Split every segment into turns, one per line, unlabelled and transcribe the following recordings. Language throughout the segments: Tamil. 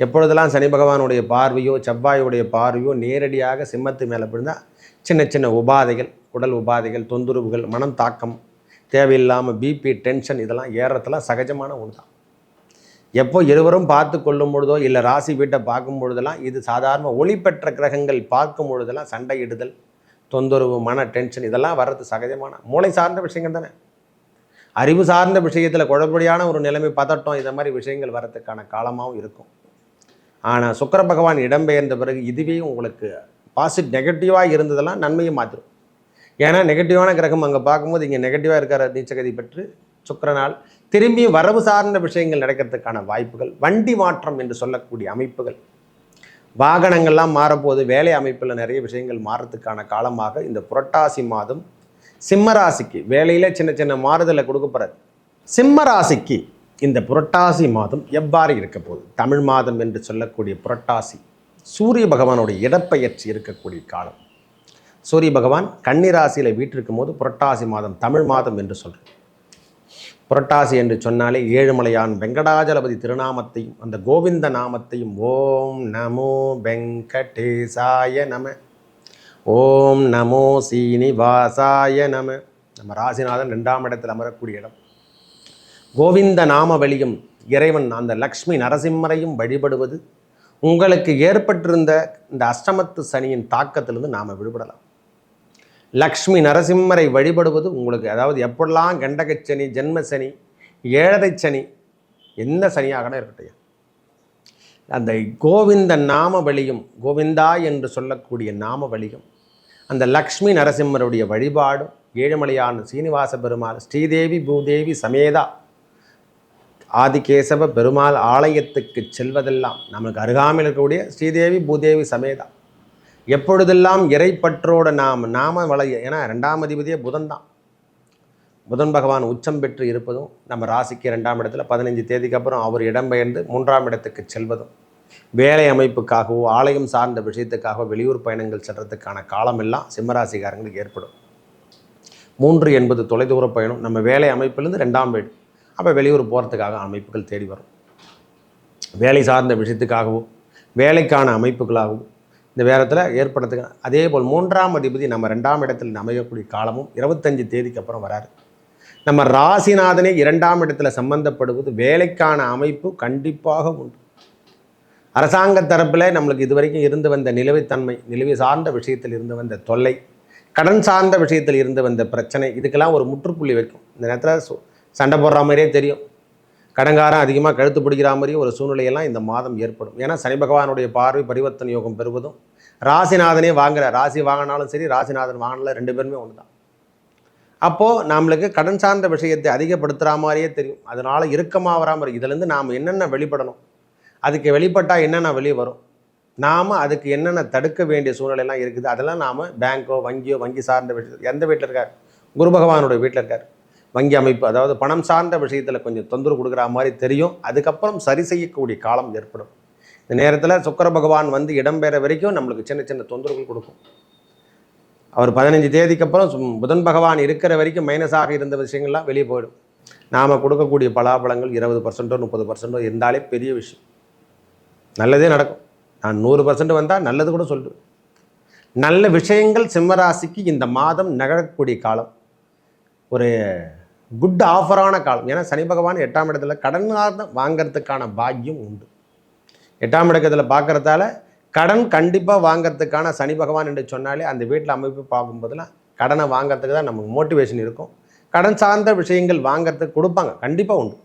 எப்பொழுதெல்லாம் சனி பகவானுடைய பார்வையோ செவ்வாயுடைய பார்வையோ நேரடியாக சிம்மத்து மேலே விழுந்தால் சின்ன சின்ன உபாதைகள் உடல் உபாதைகள் தொந்தரவுகள் மனம் தாக்கம் தேவையில்லாமல் பிபி டென்ஷன் இதெல்லாம் ஏறத்தெல்லாம் சகஜமான ஒன்று தான் எப்போ இருவரும் பார்த்து கொள்ளும் பொழுதோ இல்லை ராசி வீட்டை பார்க்கும் பொழுதெல்லாம் இது சாதாரண ஒளி பெற்ற கிரகங்கள் பார்க்கும் பொழுதெல்லாம் சண்டையிடுதல் தொந்தரவு மன டென்ஷன் இதெல்லாம் வர்றது சகஜமான மூளை சார்ந்த விஷயங்கள் தானே. அறிவு சார்ந்த விஷயத்தில் குழப்படியான ஒரு நிலைமை பதட்டம் இந்த மாதிரி விஷயங்கள் வரத்துக்கான காலமாகவும் இருக்கும். ஆனால் சுக்கிர பகவான் இடம்பெயர்ந்த பிறகு இதுவே உங்களுக்கு பாசிட் நெகட்டிவாக இருந்ததெல்லாம் நன்மையை மாற்றும். ஏன்னா நெகட்டிவான கிரகம் அங்கே பார்க்கும்போது இங்கே நெகட்டிவாக இருக்கிற நீச்சகதி பெற்று சுக்கரனால் திரும்பியும் வரவு சார்ந்த விஷயங்கள் நடக்கிறதுக்கான வாய்ப்புகள் வண்டி மாற்றம் என்று சொல்லக்கூடிய அமைப்புகள். வாகனங்கள்லாம் மாறப்போகுது வேலை அமைப்பில் நிறைய விஷயங்கள் மாறத்துக்கான காலமாக இந்த புரட்டாசி மாதம் சிம்மராசிக்கு வேலையில் சின்ன சின்ன மாறுதலை கொடுக்கப்படுறது சிம்ம சிம்மராசிக்கு இந்த புரட்டாசி மாதம் எவ்வாறு இருக்க போகுது? தமிழ் மாதம் என்று சொல்லக்கூடிய புரட்டாசி சூரிய பகவானுடைய இடப்பெயர்ச்சி இருக்கக்கூடிய காலம். சூரிய பகவான் கன்னிராசியில் வீட்டிருக்கும் போது புரட்டாசி மாதம் தமிழ் மாதம் என்று சொல்கிறோம் புரட்டாசி என்று சொன்னாலே ஏழுமலையான் வெங்கடாஜலபதி திருநாமத்தையும் அந்த கோவிந்த நாமத்தையும் ஓம் நமோ வெங்கடேசாய நம ஓம் நமோ சீனிவாசாய நம. நம்ம ராசிநாதன் ரெண்டாம் இடத்தில் அமரக்கூடிய இடம். கோவிந்த நாமவழியும் இறைவன் அந்த லக்ஷ்மி நரசிம்மரையும் வழிபடுவது உங்களுக்கு ஏற்பட்டிருந்த இந்த அஷ்டமத்து சனியின் தாக்கத்திலிருந்து நாம் விடுபடலாம். லக்ஷ்மி நரசிம்மரை வழிபடுவது உங்களுக்கு அதாவது எப்படிலாம் கண்டகச் சனி ஜென்ம சனி ஏழரை சனி எந்த சனியாகனா இருக்கட்டும் அந்த கோவிந்த நாம வழியும் கோவிந்தா என்று சொல்லக்கூடிய நாம வழியும் அந்த லக்ஷ்மி நரசிம்மருடைய வழிபாடும் ஏழுமலையான சீனிவாச பெருமாள் ஸ்ரீதேவி பூதேவி சமேதா ஆதிகேசவ பெருமாள் ஆலயத்துக்கு செல்வதெல்லாம் நமக்கு அருகாமையில் இருக்கக்கூடிய ஸ்ரீதேவி பூதேவி சமேதா எப்பொழுதெல்லாம் இறைப்பற்றோட நாம் நாம வளைய ஏன்னா ரெண்டாம் அதிபதியே புதன் தான். புதன் பகவான் உச்சம் பெற்று இருப்பதும் நம்ம ராசிக்கு ரெண்டாம் இடத்துல பதினஞ்சு தேதிக்கு அப்புறம் அவர் இடம்பெயர்ந்து மூன்றாம் இடத்துக்கு செல்வதும் வேலை அமைப்புக்காகவோ ஆலயம் சார்ந்த விஷயத்துக்காகவோ வெளியூர் பயணங்கள் செல்றதுக்கான காலமெல்லாம் சிம்மராசிகாரங்களுக்கு ஏற்படும். மூன்று என்பது தொலைதூர பயணம். நம்ம வேலை அமைப்பிலிருந்து ரெண்டாம் வீடு. அப்போ வெளியூர் போகிறதுக்காக அமைப்புகள் தேடி வரும். வேலை சார்ந்த விஷயத்துக்காகவும் வேலைக்கான அமைப்புகளாகவும் இந்த வேரத்தில் ஏற்படுறதுக்கு அதே போல் மூன்றாம் அதிபதி நம்ம ரெண்டாம் இடத்தில் அமையக்கூடிய காலமும் இருபத்தஞ்சு தேதிக்கு அப்புறம் வராரு. நம்ம ராசிநாதனே இரண்டாம் இடத்துல சம்பந்தப்படுவது வேலைக்கான அமைப்பு கண்டிப்பாக உண்டு. அரசாங்க தரப்பில் நம்மளுக்கு இதுவரைக்கும் இருந்து வந்த நிலுவைத்தன்மை நிலுவை சார்ந்த விஷயத்தில் இருந்து வந்த தொல்லை கடன் சார்ந்த விஷயத்தில் இருந்து வந்த பிரச்சனை இதுக்கெல்லாம் ஒரு முற்றுப்புள்ளி வைக்கும். இந்த நேரத்தில் சண்டை போடுற மாதிரியே தெரியும். கடங்காரம் அதிகமாக கழுத்து பிடிக்கிற மாதிரி ஒரு சூழ்நிலையெல்லாம் இந்த மாதம் ஏற்படும். ஏன்னா சனி பகவானுடைய பார்வை பரிவர்த்தனை யோகம் பெறுவதும் ராசிநாதனே வாங்குற ராசி வாங்கினாலும் சரி ராசிநாதன் வாங்கினாலும் ரெண்டு பேருமே ஒன்று தான் அப்போது நம்மளுக்கு கடன் சார்ந்த விஷயத்தை அதிகப்படுத்துகிற மாதிரியே தெரியும். அதனால் இறுக்கமாக வராமல் இருக்கு இதுலேருந்து நாம் என்னென்ன வெளிப்படணும்? அதுக்கு வெளிப்பட்டால் என்னென்ன வெளியே வரும்? நாம் அதுக்கு என்னென்ன தடுக்க வேண்டிய சூழ்நிலையெல்லாம் இருக்குது? அதெல்லாம் நாம் பேங்க்கோ வங்கியோ வங்கி சார்ந்த விஷயம் எந்த வீட்டில் இருக்கார்? குரு பகவானுடைய வீட்டில் இருக்கார். வங்கி அமைப்பு அதாவது பணம் சார்ந்த விஷயத்தில் கொஞ்சம் தொந்தரவு கொடுக்குற மாதிரி தெரியும். அதுக்கப்புறம் சரி செய்யக்கூடிய காலம் ஏற்படும். இந்த நேரத்தில் சுக்கர பகவான் வந்து இடம்பெற வரைக்கும் நம்மளுக்கு சின்ன சின்ன தொந்தரவுகள் கொடுக்கும். அவர் பதினஞ்சு தேதிக்கு அப்புறம் புதன் பகவான் இருக்கிற வரைக்கும் மைனஸாக இருந்த விஷயங்கள்லாம் வெளியே போயிடும். நாம் கொடுக்கக்கூடிய பலாபலங்கள் இருபது பர்சன்ட்டோ முப்பது பர்சன்ட்டோ இருந்தாலே பெரிய விஷயம். நல்லதே நடக்கும். நான் நூறு பர்சன்ட் வந்தால் நல்லது கூட சொல்லுவேன். நல்ல விஷயங்கள் சிம்மராசிக்கு இந்த மாதம் நகரக்கூடிய காலம். ஒரு குட் ஆஃபரான காலம். ஏன்னா சனி பகவான் எட்டாம் இடத்துல கடன் வாங்கிறதுக்கான பாக்கியம் உண்டு. எட்டாம் இடக்கத்தில் பார்க்குறதால கடன் கண்டிப்பாக வாங்கிறதுக்கான சனி பகவான் என்று சொன்னாலே அந்த வீட்டில் அமைப்பு பார்க்கும்போதெல்லாம் கடனை வாங்குறதுக்கு தான் நமக்கு மோட்டிவேஷன் இருக்கும். கடன் சார்ந்த விஷயங்கள் வாங்குறதுக்கு கொடுப்பாங்க. கண்டிப்பாக உண்டு.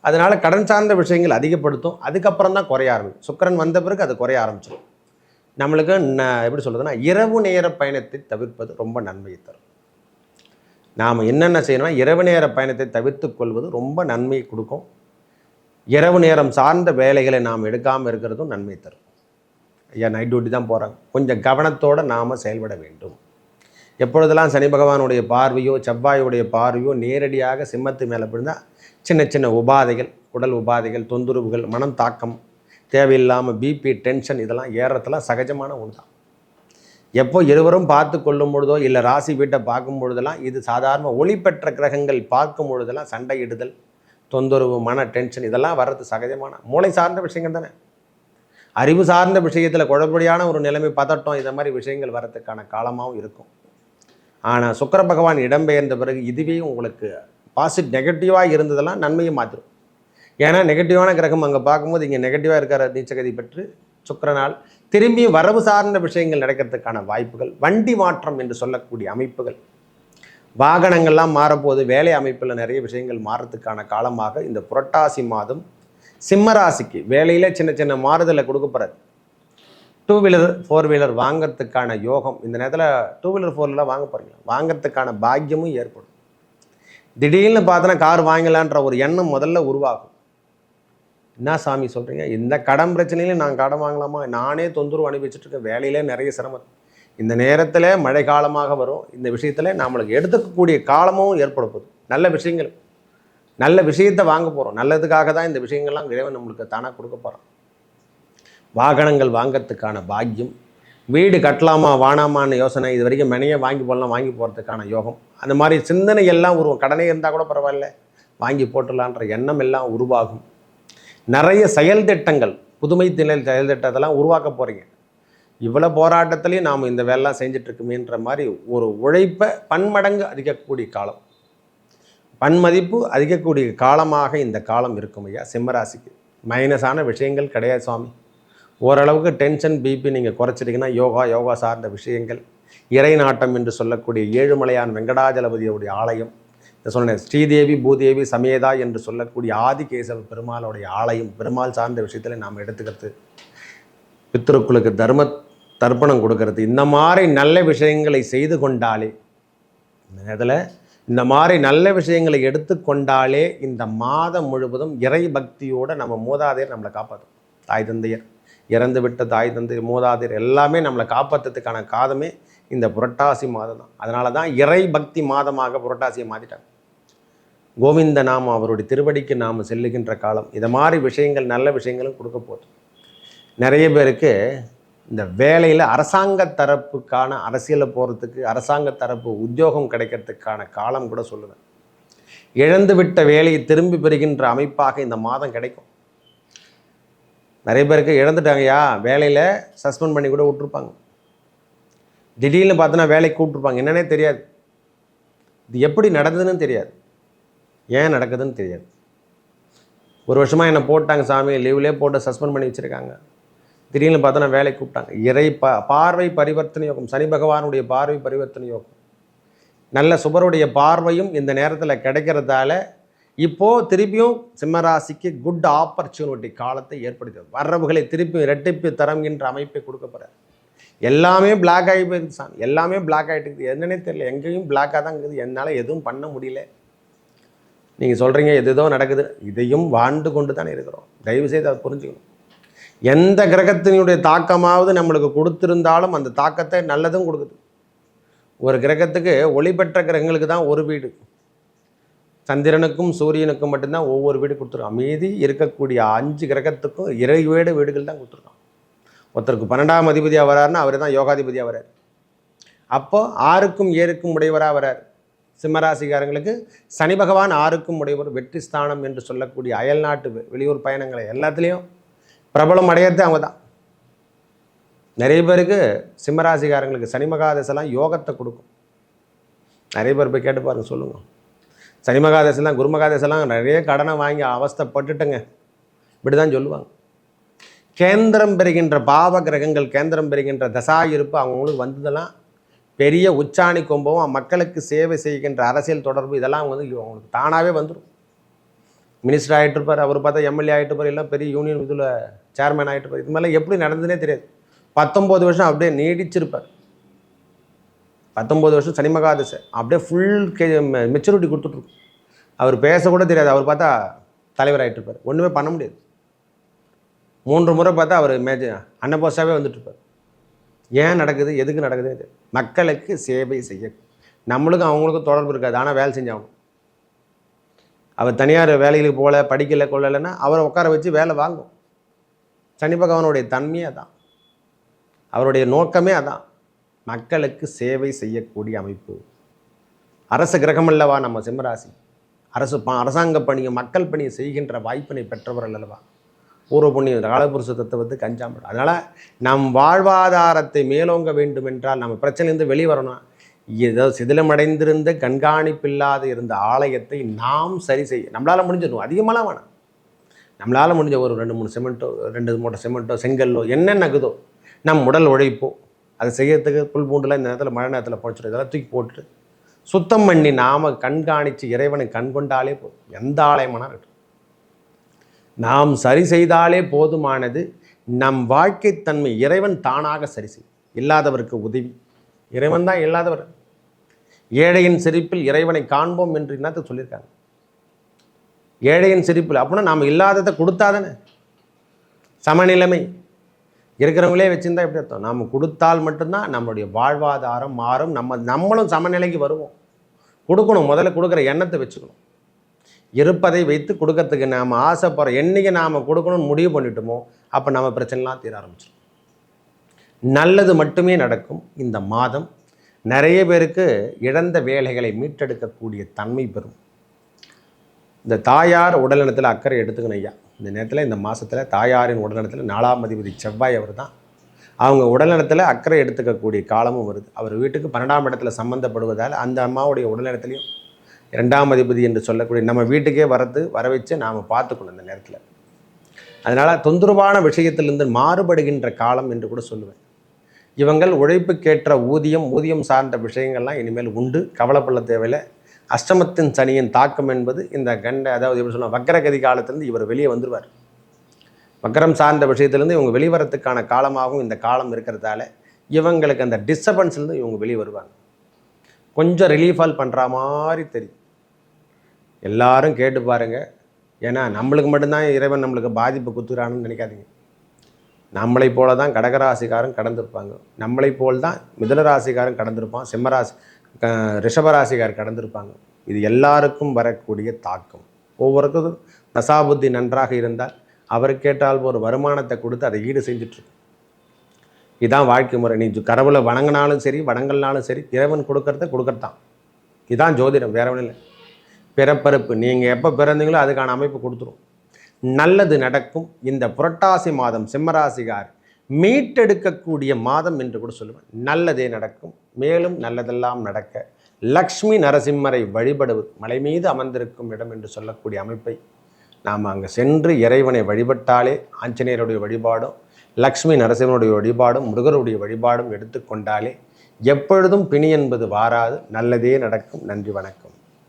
அதனால் கடன் சார்ந்த விஷயங்கள் அதிகப்படுத்தும். அதுக்கப்புறம் தான் குறைய ஆரம்பிக்கும். சுக்கிரன் வந்த பிறகு அது குறைய ஆரம்பிச்சிடும். நம்மளுக்கு ந- எப்படி சொல்கிறதுனா இரவு நேர பயணத்தை தவிர்ப்பது ரொம்ப நன்மையை தரும். நாம் என்னென்ன செய்யணும்னா இரவு நேர பயணத்தை தவிர்த்து கொள்வது ரொம்ப நன்மை கொடுக்கும். இரவு நேரம் சார்ந்த வேலைகளை நாம் எடுக்காமல் இருக்கிறதும் நன்மை தரும். ஐயா நைட் டியூட்டி தான் போகிறாங்க கொஞ்சம் கவனத்தோடு நாம் செயல்பட வேண்டும். எப்பொழுதெல்லாம் சனி பகவானுடைய பார்வையோ செவ்வாயுடைய பார்வையோ நேரடியாக சிம்மத்து மேலே விழுந்தால் சின்ன சின்ன உபாதைகள் உடல் உபாதைகள் தொந்தரவுகள் மனம் தாக்கம் தேவையில்லாமல் பிபி டென்ஷன் இதெல்லாம் ஏறத்தெல்லாம் சகஜமான ஒன்று தான் எப்போ இருவரும் பார்த்து கொள்ளும் பொழுதோ இல்லை ராசி வீட்டை பார்க்கும் பொழுதெல்லாம் இது சாதாரண ஒளி பெற்ற கிரகங்கள் பார்க்கும் பொழுதெல்லாம் சண்டையிடுதல் தொந்தரவு மன டென்ஷன் இதெல்லாம் வர்றது சகஜமான மூளை சார்ந்த விஷயங்கள் தானே. அறிவு சார்ந்த விஷயத்தில் குழப்படியான ஒரு நிலைமை பதட்டம் இந்த மாதிரி விஷயங்கள் வரத்துக்கான காலமாகவும் இருக்கும். ஆனால் சுக்கர பகவான் இடம்பெயர்ந்த பிறகு இதுவே உங்களுக்கு பாசிட் நெகட்டிவாக இருந்ததெல்லாம் நன்மையை மாற்றிடும் ஏன்னா நெகட்டிவான கிரகம் அங்கே பார்க்கும்போது இங்கே நெகட்டிவாக இருக்கிற நீச்சகதி பெற்று சுக்கரனால். திரும்பியும் வரவு சார்ந்த விஷயங்கள் நடக்கிறதுக்கான வாய்ப்புகள் வண்டி மாற்றம் என்று சொல்லக்கூடிய அமைப்புகள். வாகனங்கள்லாம் மாறப்போது வேலை அமைப்பில் நிறைய விஷயங்கள் மாறத்துக்கான காலமாக இந்த புரட்டாசி மாதம் சிம்மராசிக்கு வேலையில் சின்ன சின்ன மாறுதலை கொடுக்க போகிறார் டூ வீலர் ஃபோர் வீலர் வாங்கிறதுக்கான யோகம் இந்த நேரத்தில் டூ வீலர் ஃபோர் வீலர் வாங்க போகிறீங்க வாங்கிறதுக்கான பாக்கியமும் ஏற்படும். திடீர்னு பார்த்தோன்னா கார் வாங்கலான்ற ஒரு எண்ணம் முதல்ல உருவாகும். என்ன சாமி சொல்கிறீங்க இந்த கடன் பிரச்சனையிலையும் நான் கடன் வாங்கலாமா? நானே தொந்தரவு அனுபவிச்சுட்டு இருக்கேன். வேலையிலே நிறைய சிரமம். இந்த நேரத்தில் மழை காலமாக வரும். இந்த விஷயத்தில் நம்மளுக்கு எடுத்துக்கக்கூடிய காலமும் ஏற்பட போகுது. நல்ல விஷயங்கள். நல்ல விஷயத்தை வாங்க போகிறோம் நல்லதுக்காக தான் இந்த விஷயங்கள்லாம் இறைவன் நம்மளுக்கு தானாக கொடுக்க போகிறோம் வாகனங்கள் வாங்கிறதுக்கான பாக்கியம். வீடு கட்டலாமா வானாமான்னு யோசனை. இது வரைக்கும் மனையை வாங்கி போடலாம் வாங்கி போகிறதுக்கான யோகம். அந்த மாதிரி சிந்தனை எல்லாம் உருவம். கடனே இருந்தால் கூட பரவாயில்ல. வாங்கி போட்டுடலான்ற எண்ணம் எல்லாம் உருவாகும். நிறைய செயல் திட்டங்கள் புதுமை திணல் செயல் திட்டத்தெல்லாம் உருவாக்க போகிறீங்க இவ்வளோ போராட்டத்துலேயும் நாம் இந்த வேலைலாம் செஞ்சிட்ருக்குமேன்ற மாதிரி ஒரு உழைப்பை பன்மடங்கு அதிகக்கூடிய காலம். பன்மதிப்பு அதிகக்கூடிய காலமாக இந்த காலம் இருக்கும் ஐயா சிம்மராசிக்கு. மைனஸான விஷயங்கள் கிடையாது சுவாமி. ஓரளவுக்கு டென்ஷன் பிபி நீங்கள் குறைச்சிட்டிங்கன்னா யோகா யோகா சார்ந்த விஷயங்கள் இறை நாட்டம் என்று சொல்லக்கூடிய ஏழுமலையான் வெங்கடாஜலபதியுடைய ஆலயம் சொன்னேன் ஸ்ரீதேவி பூதேவி சமேதா என்று சொல்லக்கூடிய ஆதிகேசவ பெருமாளுடைய ஆலயம் பெருமாள் சார்ந்த விஷயத்தில் நாம் எடுத்துக்கிறது. பித்ருக்களுக்கு தர்ம தர்ப்பணம் கொடுக்கறது. இந்த மாதிரி நல்ல விஷயங்களை செய்து கொண்டாலே இதில் இந்த மாதிரி நல்ல விஷயங்களை எடுத்துக்கொண்டாலே இந்த மாதம் முழுவதும் இறை பக்தியோடு நம்ம மூதாதையர் நம்மளை காப்பாற்றும் தாய் தந்தையர் இறந்து விட்ட தாய் தந்தை மூதாதையர் எல்லாமே நம்மளை காப்பாற்றுறதுக்கான காதமே இந்த புரட்டாசி மாதம் தான் அதனால தான் இறை பக்தி மாதமாக புரட்டாசியை மாற்றிட்டாங்க கோவிந்த நாம அவருடைய திருவடிக்கு நாம் செல்லுகின்ற காலம். இதை மாதிரி விஷயங்கள் நல்ல விஷயங்களும் கொடுக்க போகுது. நிறைய பேருக்கு இந்த வேலையில் அரசாங்க தரப்புக்கான அரசியலில் போகிறதுக்கு அரசாங்க தரப்பு உத்தியோகம் கிடைக்கிறதுக்கான காலம் கூட சொல்லுவேன். இழந்து விட்ட வேலையை திரும்பி பெறுகின்ற அமைப்பாக இந்த மாதம் கிடைக்கும். நிறைய பேருக்கு இழந்துட்டாங்கய்யா வேலையில் சஸ்பெண்ட் பண்ணி கூட விட்ருப்பாங்க திடீர்னு பார்த்தோன்னா வேலைக்கு கூப்பிட்ருப்பாங்க என்னன்னே தெரியாது. இது எப்படி நடந்ததுன்னு தெரியாது. ஏன் நடக்குதுன்னு தெரியாது. ஒரு வருஷமாக என்னை போட்டாங்க சாமி லீவ்லேயே போட்டு சஸ்பெண்ட் பண்ணி வச்சுருக்காங்க. திடீர்னு பார்த்தோன்னா வேலைக்கு கூப்பிட்டாங்க. இறை ப பார்வை பரிவர்த்தனை யோகம். சனி பகவானுடைய பார்வை பரிவர்த்தனை யோகம். நல்ல சுபருடைய பார்வையும் இந்த நேரத்தில் கிடைக்கிறதால இப்போது திருப்பியும் சிம்மராசிக்கு குட் ஆப்பர்ச்சுனிட்டி காலத்தை ஏற்படுத்தி வரவுகளை திருப்பியும் இரட்டிப்பு என்ற அமைப்பை கொடுக்க போகிறார் எல்லாமே பிளாக் ஆகி போயிருக்கு சாமி. எல்லாமே பிளாக் ஆகிட்டு இருக்குது. என்னன்னே தெரியல. எங்கேயும் பிளாக்காக தான் இருக்குது. என்னால் எதுவும் பண்ண முடியல. நீங்கள் சொல்கிறீங்க எதுதோ நடக்குது இதையும் வாழ்ந்து கொண்டு தானே இருக்கிறோம். தயவு செய்து அதை புரிஞ்சுக்கணும். எந்த கிரகத்தினுடைய தாக்கமாவது நம்மளுக்கு கொடுத்துருந்தாலும் அந்த தாக்கத்தை நல்லதும் கொடுக்குது. ஒரு கிரகத்துக்கு ஒளி பெற்ற கிரகங்களுக்கு தான் ஒரு வீடு. சந்திரனுக்கும் சூரியனுக்கும் மட்டும்தான் ஒவ்வொரு வீடு கொடுத்துருக்கான் மீதி இருக்கக்கூடிய அஞ்சு கிரகத்துக்கும் இறை வீடு வீடுகள் தான் கொடுத்துருக்கான். ஒருத்தருக்கு பன்னெண்டாம் அதிபதியாக வராருன்னா அவர் தான் யோகாதிபதியாக வரார். அப்போ ஆறுக்கும் ஏழுக்கும் உடையவராக வரார். சிம்மராசிக்காரங்களுக்கு சனி பகவான் ஆறுக்கும் உடையவர் வெற்றி ஸ்தானம் என்று சொல்லக்கூடிய அயல்நாட்டு வெளியூர் பயணங்களை எல்லாத்துலேயும் பிரபலம் அடையிறது அவங்க தான் நிறைய பேருக்கு சிம்மராசிக்காரங்களுக்கு சனி மகாதசெல்லாம் யோகத்தை கொடுக்கும். நிறைய பேர் போய் கேட்டு பாருங்க சொல்லுங்க. சனி மகாதசெல்லாம் குரு மகாதசெல்லாம் நிறைய கடனை வாங்கி அவஸ்தைப்பட்டுட்டுங்க. இப்படி தான் சொல்லுவாங்க. கேந்திரம் பெறுகின்ற பாவ கிரகங்கள் கேந்திரம் பெறுகின்ற தசா இருப்பு அவங்களுக்கு வந்ததெல்லாம் பெரிய உச்சாணி கொம்பவும் மக்களுக்கு சேவை செய்கின்ற அரசியல் தொடர்பு இதெல்லாம் வந்து அவங்களுக்கு தானாகவே வந்துடும் மினிஸ்டர் ஆகிட்டு இருப்பார் அவர் பார்த்தா எம்எல்ஏ ஆகிட்டு இருப்பார் எல்லாம் பெரிய யூனியன் இதில் சேர்மேன் ஆகிட்டு இருப்பார். இது மாதிரிலாம் எப்படி நடந்ததுனே தெரியாது. பத்தொம்போது வருஷம் அப்படியே நீடிச்சிருப்பார். பத்தொம்போது வருஷம் சனிமகாதசை அப்படியே ஃபுல் கே மெச்சூரிட்டி கொடுத்துட்ருக்கும் அவர் பேசக்கூட தெரியாது. அவர் பார்த்தா தலைவர் ஆகிட்டு இருப்பார். ஒன்றுமே பண்ண முடியாது. மூன்று முறை பார்த்தா அவர் மேஜ அன்னபோஸாகவே வந்துட்டுருப்பார் ஏன் நடக்குது? எதுக்கு நடக்குது? மக்களுக்கு சேவை செய்ய. நம்மளுக்கும் அவங்களுக்கும் தொடர்பு இருக்காது. ஆனால் வேலை செஞ்சாகணும் அவர் தனியார் வேலைகளுக்கு போகல படிக்கலை கொள்ளலைன்னா அவரை உட்கார வச்சு வேலை வாங்கும். சனி பகவானுடைய தன்மையே அதான். அவருடைய நோக்கமே அதான். மக்களுக்கு சேவை செய்யக்கூடிய அமைப்பு. அரச கிரகம் அல்லவா நம்ம சிம்மராசி? அரசு ப அரசாங்க பணியை மக்கள் பணியை செய்கின்ற வாய்ப்பினை பெற்றவர்கள் அல்லவா? பூர்வ புண்ணியம் காலபுருஷ தத்துவத்துக்கு அஞ்சாம் அதனால் நம் வாழ்வாதாரத்தை மேலோங்க வேண்டும் என்றால் நம்ம பிரச்சனையிலிருந்து வெளிவரணும். ஏதோ சிதிலமடைந்திருந்த கண்காணிப்பில்லாத இருந்த ஆலயத்தை நாம் சரி செய்ய நம்மளால் முடிஞ்சிடும் அதிகமாகலாம் வேணாம். நம்மளால் முடிஞ்ச ஒரு ரெண்டு மூணு சிமெண்ட்டோ ரெண்டு மூட்டை சிமெண்ட்டோ செங்கல்லோ என்ன நகுதோ நம் உடல் உழைப்போ அதை செய்யறதுக்கு புல் பூண்டுலாம் இந்த நேரத்தில் மழை நேரத்தில் போச்சுட்டு இதெல்லாம் தூக்கி போட்டுட்டு சுத்தம் பண்ணி நாம் கண்காணித்து இறைவனை கண்கொண்டாலே போதும். எந்த ஆலயமானா இருக்கட்டும். நாம் சரி செய்தாலே போதுமானது. நம் வாழ்க்கை தன்மை இறைவன் தானாக சரி செய் இல்லாதவருக்கு உதவி. இறைவன் தான் இல்லாதவர். ஏழையின் சிரிப்பில் இறைவனை காண்போம் என்று என்னத்தை சொல்லியிருக்காங்க. ஏழையின் சிரிப்பில் அப்படின்னா நாம் இல்லாததை கொடுத்தாதானே சமநிலைமை. இருக்கிறவங்களே வச்சுருந்தா எப்படி அர்த்தம்? நாம் கொடுத்தால் மட்டும்தான் நம்மளுடைய வாழ்வாதாரம் மாறும். நம்ம நம்மளும் சமநிலைக்கு வருவோம். கொடுக்கணும். முதல்ல கொடுக்குற எண்ணத்தை வச்சுக்கணும். இருப்பதை வைத்து கொடுக்கறதுக்கு நாம் ஆசைப்படுற என்னைக்கு நாம் கொடுக்கணும்னு முடிவு பண்ணிட்டோமோ அப்போ நம்ம பிரச்சனைலாம் தீர ஆரம்பிச்சிடும் நல்லது மட்டுமே நடக்கும் இந்த மாதம். நிறைய பேருக்கு இழந்த வேலைகளை மீட்டெடுக்கக்கூடிய தன்மை பெறும். இந்த தாயார் உடல்நலத்தில் அக்கறை எடுத்துக்கணும் ஐயா. இந்த நேரத்தில் இந்த மாதத்தில் தாயாரின் உடல்நலத்தில் நாலாம் அதிபதி செவ்வாய் அவர் தான். அவங்க உடல்நலத்தில் அக்கறை எடுத்துக்கக்கூடிய காலமும் வருது. அவர் வீட்டுக்கு பன்னெண்டாம் இடத்துல சம்மந்தப்படுவதால் அந்த அம்மாவுடைய உடல்நலத்திலையும் இரண்டாம் அதிபதி என்று சொல்லக்கூடிய நம்ம வீட்டுக்கே வரது வர வச்சு நாம் பார்த்துக்கணும் இந்த நேரத்தில். அதனால் தொந்தரவான விஷயத்திலிருந்து மாறுபடுகின்ற காலம் என்று கூட சொல்லுவேன். இவங்கள் உழைப்புக்கேற்ற ஊதியம் ஊதியம் சார்ந்த விஷயங்கள்லாம் இனிமேல் உண்டு. கவலைப்பட தேவையில்லை. அஷ்டமத்தின் சனியின் தாக்கம் என்பது இந்த கண்ட அதாவது எப்படி சொல்லலாம் வக்கரகதி காலத்திலேருந்து இவர் வெளியே வந்துடுவார் வக்கரம் சார்ந்த விஷயத்திலேருந்து இவங்க வெளிவரத்துக்கான காலமாகவும் இந்த காலம் இருக்கிறதால இவங்களுக்கு அந்த டிஸ்டர்பன்ஸ்லேருந்து இவங்க வெளியே வருவாங்க. கொஞ்சம் ரிலீஃபால் பண்ணுற மாதிரி தெரியும். எல்லாரும் கேட்டு பாருங்க. ஏன்னா நம்மளுக்கு மட்டும்தான் இறைவன் நம்மளுக்கு பாதிப்பு குத்துறான்னு நினைக்காதீங்க. நம்மளை போல தான் கடகராசிக்காரன் கடந்திருப்பாங்க. நம்மளை போல் தான் மிதனராசிக்காரன் கடந்திருப்பான். சிம்மராசி க- கடந்திருப்பாங்க. இது எல்லாருக்கும் வரக்கூடிய தாக்கம். ஒவ்வொருக்கும் தசாபுத்தி நன்றாக இருந்தால் அவர் கேட்டால் ஒரு வருமானத்தை கொடுத்து அதை ஈடு செஞ்சுட்ருக்கும். இதுதான் வாழ்க்கை முறை. நீ கடவுளை வணங்கினாலும் சரி வணங்கலனாலும் சரி இறைவன் கொடுக்கறத கொடுக்கறதான். இதுதான் ஜோதிடம். வேற ஒன்றும் இல்லை. பிறப்பறுப்பு. நீங்கள் எப்போ பிறந்தீங்களோ அதுக்கான அமைப்பு கொடுத்துரும். நல்லது நடக்கும். இந்த புரட்டாசி மாதம் சிம்மராசிகார் மீட்டெடுக்கக்கூடிய மாதம் என்று கூட சொல்லுவேன். நல்லதே நடக்கும். மேலும் நல்லதெல்லாம் நடக்க. லக்ஷ்மி நரசிம்மரை வழிபடுவது மலை மீது அமர்ந்திருக்கும் இடம் என்று சொல்லக்கூடிய அமைப்பை நாம் அங்கே சென்று இறைவனை வழிபட்டாலே ஆஞ்சநேயருடைய வழிபாடும் லக்ஷ்மி நரசிம்மனுடைய வழிபாடும் முருகருடைய வழிபாடும் எடுத்துக்கொண்டாலே எப்பொழுதும் பிணி என்பது வாராது. நல்லதே நடக்கும். நன்றி வணக்கம்.